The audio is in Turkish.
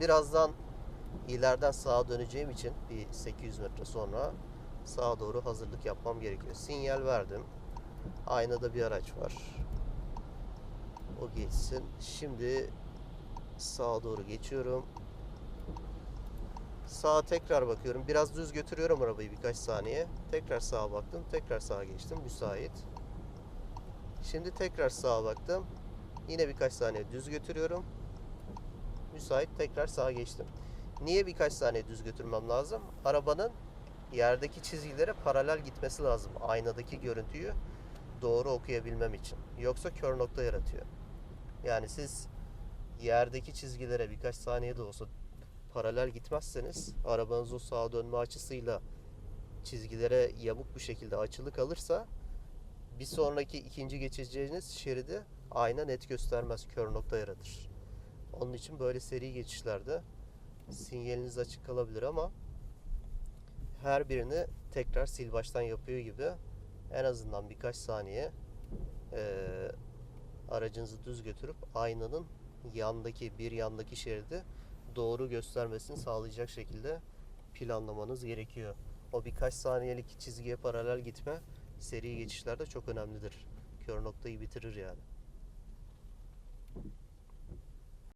Birazdan ileriden sağa döneceğim için bir 800 metre sonra sağa doğru hazırlık yapmam gerekiyor. Sinyal verdim. Aynada bir araç var. O geçsin. Şimdi sağa doğru geçiyorum. Sağa tekrar bakıyorum. Biraz düz götürüyorum arabayı birkaç saniye. Tekrar sağa baktım. Tekrar sağa geçtim. Müsait. Şimdi tekrar sağa baktım. Yine birkaç saniye düz götürüyorum. Müsait tekrar sağa geçtim. Niye birkaç saniye düz götürmem lazım? Arabanın yerdeki çizgilere paralel gitmesi lazım. Aynadaki görüntüyü doğru okuyabilmem için. Yoksa kör nokta yaratıyor. Yani siz yerdeki çizgilere birkaç saniye de olsa paralel gitmezseniz arabanız o sağa dönme açısıyla çizgilere yamuk bir şekilde açılı kalırsa bir sonraki ikinci geçeceğiniz şeridi ayna net göstermez, kör nokta yaratır. Onun için böyle seri geçişlerde sinyaliniz açık kalabilir ama her birini tekrar sil baştan yapıyor gibi en azından birkaç saniye eee, aracınızı düz götürüp aynanın yandaki bir yandaki şeridi doğru göstermesini sağlayacak şekilde planlamanız gerekiyor. O birkaç saniyelik çizgiye paralel gitme seri geçişlerde çok önemlidir. Kör noktayı bitirir yani.